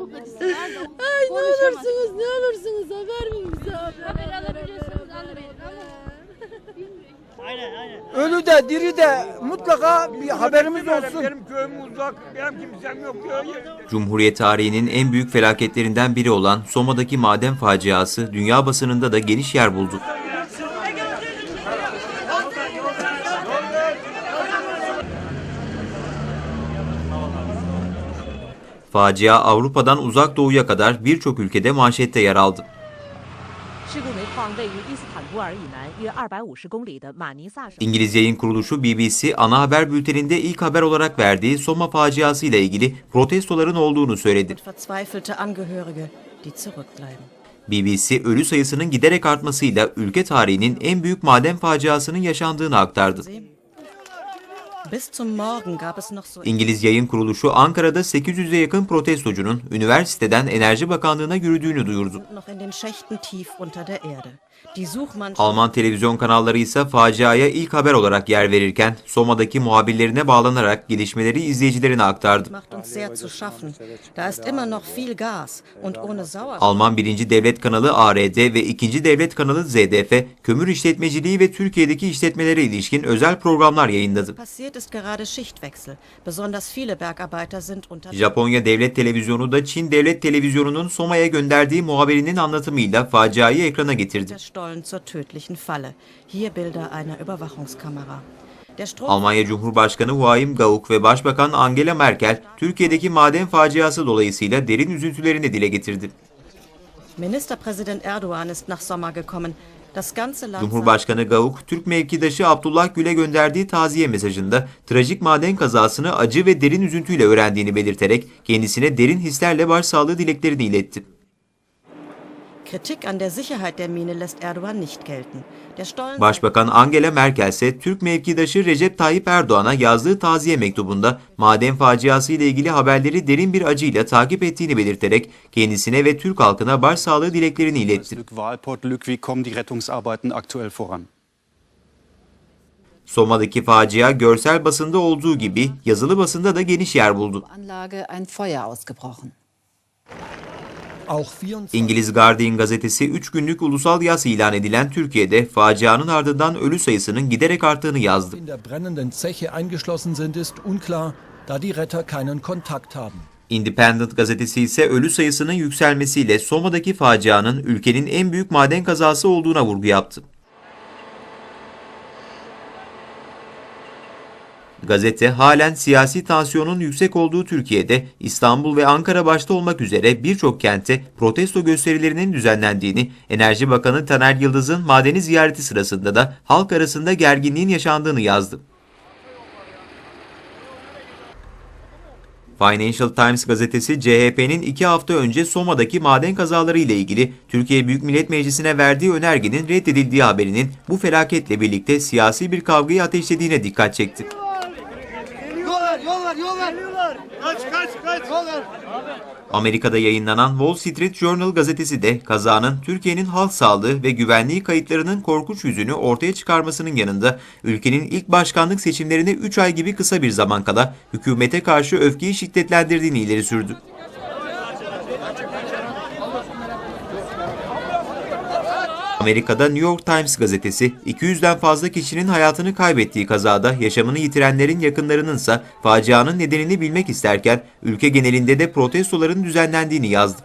çok acısı Ay ne olursunuz ne olursunuz haber verin bize haber. Haber alabiliyorsanız alın ama Ölü de diri de mutlaka bir haberimiz olsun. Benim köyüm uzak, benim kimsem yok. Cumhuriyet tarihinin en büyük felaketlerinden biri olan Soma'daki maden faciası dünya basınında da geniş yer buldu. Facia Avrupa'dan uzak doğuya kadar birçok ülkede manşette yer aldı. İngiliz yayın kuruluşu BBC ana haber bülteninde ilk haber olarak verdiği Soma faciası ile ilgili protestoların olduğunu söyledi. BBC ölü sayısının giderek artmasıyla ülke tarihinin en büyük maden faciasının yaşandığını aktardı. İngiliz yayın kuruluşu Ankara'da 800'e yakın protestocunun üniversiteden Enerji Bakanlığı'na yürüdüğünü duyurdu. Alman televizyon kanalları ise faciaya ilk haber olarak yer verirken Soma'daki muhabirlerine bağlanarak gelişmeleri izleyicilerine aktardı. Alman birinci devlet kanalı ARD ve ikinci devlet kanalı ZDF, kömür işletmeciliği ve Türkiye'deki işletmelere ilişkin özel programlar yayınladı. Japonya Devlet Televizyonu da Çin Devlet Televizyonu'nun Soma'ya gönderdiği muhabirinin anlatımıyla faciayı ekrana getirdi. Der Stollen zur tödlichen Falle. Hier Bilder einer Überwachungskamera. Almanya Cumhurbaşkanı Joachim Gauck ve Başbakan Angela Merkel, Türkiye'deki maden faciası dolayısıyla derin üzüntülerini dile getirdi. Ministerpräsident Erdogan ist nach Sommer gekommen. Das ganze Land Cumhurbaşkanı Gauck, Türk mevkidaşı Abdullah Gül'e gönderdiği taziye mesajında trajik maden kazasını acı ve derin üzüntüyle öğrendiğini belirterek kendisine derin hislerle başsağlığı dileklerini iletti. Başbakan Angela Merkel ise Türk mevkidaşı Recep Tayyip Erdoğan'a yazdığı taziye mektubunda maden faciası ile ilgili haberleri derin bir acıyla takip ettiğini belirterek kendisine ve Türk halkına başsağlığı dileklerini iletti. Lück Walport, Lück, wie kommen die Rettungsarbeiten aktuell voran? Soma'daki facia görsel basında olduğu gibi yazılı basında da geniş yer buldu. İngiliz Guardian gazetesi 3 günlük ulusal yas ilan edilen Türkiye'de facianın ardından ölü sayısının giderek arttığını yazdı. Independent gazetesi ise ölü sayısının yükselmesiyle Soma'daki facianın ülkenin en büyük maden kazası olduğuna vurgu yaptı. Gazete halen siyasi tansiyonun yüksek olduğu Türkiye'de İstanbul ve Ankara başta olmak üzere birçok kente protesto gösterilerinin düzenlendiğini, Enerji Bakanı Taner Yıldız'ın madeni ziyareti sırasında da halk arasında gerginliğin yaşandığını yazdı. Financial Times gazetesi CHP'nin iki hafta önce Soma'daki maden kazaları ile ilgili Türkiye Büyük Millet Meclisi'ne verdiği önergenin reddedildiği haberinin bu felaketle birlikte siyasi bir kavgayı ateşlediğine dikkat çekti. Amerika'da yayınlanan Wall Street Journal gazetesi de kazanın Türkiye'nin halk sağlığı ve güvenliği kayıtlarının korkunç yüzünü ortaya çıkarmasının yanında ülkenin ilk başkanlık seçimlerine 3 ay gibi kısa bir zaman kala hükümete karşı öfkeyi şiddetlendirdiğini ileri sürdü. Amerika'da New York Times gazetesi 200'den fazla kişinin hayatını kaybettiği kazada yaşamını yitirenlerin yakınlarının ise facianın nedenini bilmek isterken ülke genelinde de protestoların düzenlendiğini yazdı.